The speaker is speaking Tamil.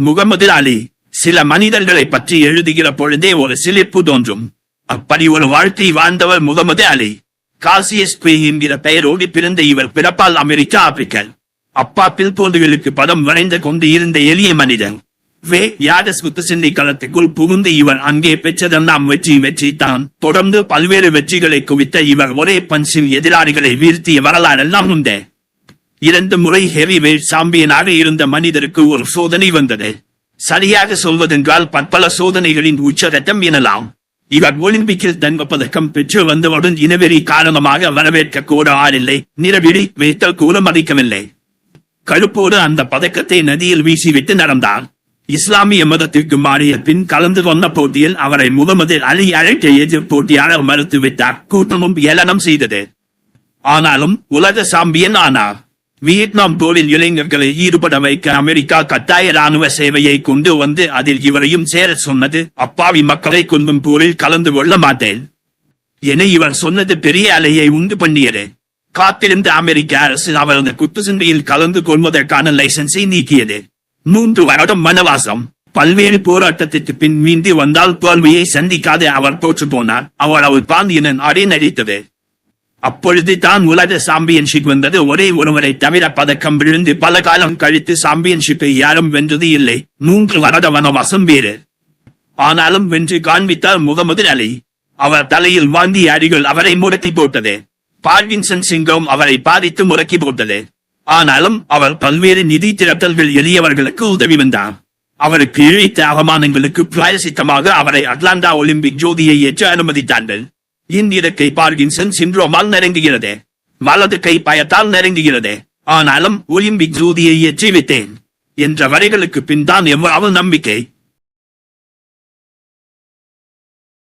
முகமது அலி சில மனிதர்களை பற்றி எழுதுகிற பொழுதே ஒரு சிலிர்ப்பு தோன்றும். அப்படி ஒரு வாழ்க்கை வாழ்ந்தவர் முகமது அலி. காசியஸ் என்கிற பெயரோடு பிறந்த இவர் பிறப்பால் அமெரிக்கா ஆப்பிரிக்கன் அப்பா பில்போண்டுகளுக்கு பதம் வரைந்து கொண்டு இருந்த எளிய மனிதன். வே. யாதஸ் குத்துசிந்தி களத்துக்குள் புகுந்து இவர் அங்கே பெற்றதெல்லாம் வெற்றி வெற்றி தான். தொடர்ந்து பல்வேறு வெற்றிகளை குவித்த இவர் ஒரே பஞ்சில் எதிராளிகளை வீழ்த்திய வரலாறெல்லாம் உண்டு. இரண்டு முறை ஹெவிவெயிட் சாம்பியனாக இருந்த மனிதருக்கு ஒரு சோதனை வந்தது. சரியாக சொல்வதென்றால் பற்பல சோதனைகளின் உச்சகட்டம் எனலாம். இவர் ஒலிம்பிக்கில் தங்கப்பதக்கம் பெற்று வந்தவுடன் இனவெறி காரணமாக வரவேற்க கூட ஆளில்லை. நிறவிழி வைத்தல் கூட மதிக்கவில்லை. கழுப்போடு அந்த பதக்கத்தை நதியில் வீசிவிட்டு நடந்தார். இஸ்லாமிய மதத்திற்கு மாறிய பின் கலந்து கொண்ட போட்டியில் அவரை முகமது அலி அழைக்க எதிர் போட்டியாளர் மறுத்துவிட்டார். கூட்டமும் ஏளனம் செய்தது. ஆனாலும் உலக சாம்பியன் ஆனார். வியட்நாம் போரில் இளைஞர்களை ஈடுபட வைக்க அமெரிக்கா கட்டாய ராணுவ சேவையை கொண்டு வந்து அதில் இவரையும் சேர சொன்னது. அப்பாவி மக்களை கொல்லும் போரில் கலந்து கொள்ள மாட்டேன். என இவர் சொன்னது பெரிய அலையை உண்டு பண்ணியது. காத்திருந்த அமெரிக்க அரசு அவரது குத்துச்சண்டையில் கலந்து கொள்வதற்கான லைசன்ஸை நீக்கியது. மூன்று வருடம் வனவாசம். பல்வேறு போராட்டத்திற்கு பின் மீண்டு வந்தால் தோல்வியை சந்திக்காத அவர் தோற்று போனார் அவர் அவர் பாந்தியனன் அடை நடித்தது அப்பொழுது தான் உலக சாம்பியன்ஷிப் வந்தது. ஒரே ஒருவரை தவிர பதக்கம் விழுந்து பல காலம் கழித்து சாம்பியன்ஷிப்பை யாரும் வென்றது இல்லை. மூன்று வரதவன வசம் வேறு. ஆனாலும் வென்று காண்பித்தார் முகமது அலி. அவர் தலையில் வாந்திய அடிகள் அவரை முடக்கி போட்டது. பார்வின்சன் சிங்கம் அவரை பாதித்து முடக்கி போட்டது. ஆனாலும் அவர் பல்வேறு நிதி திரட்டல்கள் எளியவர்களுக்கு உதவி வந்தார். அவருக்கு இழைத்த அவமானங்களுக்கு பிராயசித்தமாக அவரை அட்லாண்டா ஒலிம்பிக் ஜோதியை ஏற்று அனுமதித்தார்கள். இந்திர கை பார்கின்சன் சிண்ட்ரோமால் நெருங்குகிறது. வலது கை பயத்தால் நெருங்குகிறது. ஆனாலும் ஒலிம்பிக் ஜோதியை ஏற்றி விட்டேன் என்ற வரிகளுக்கு பின் தான் எவ்வளவு நம்பிக்கை.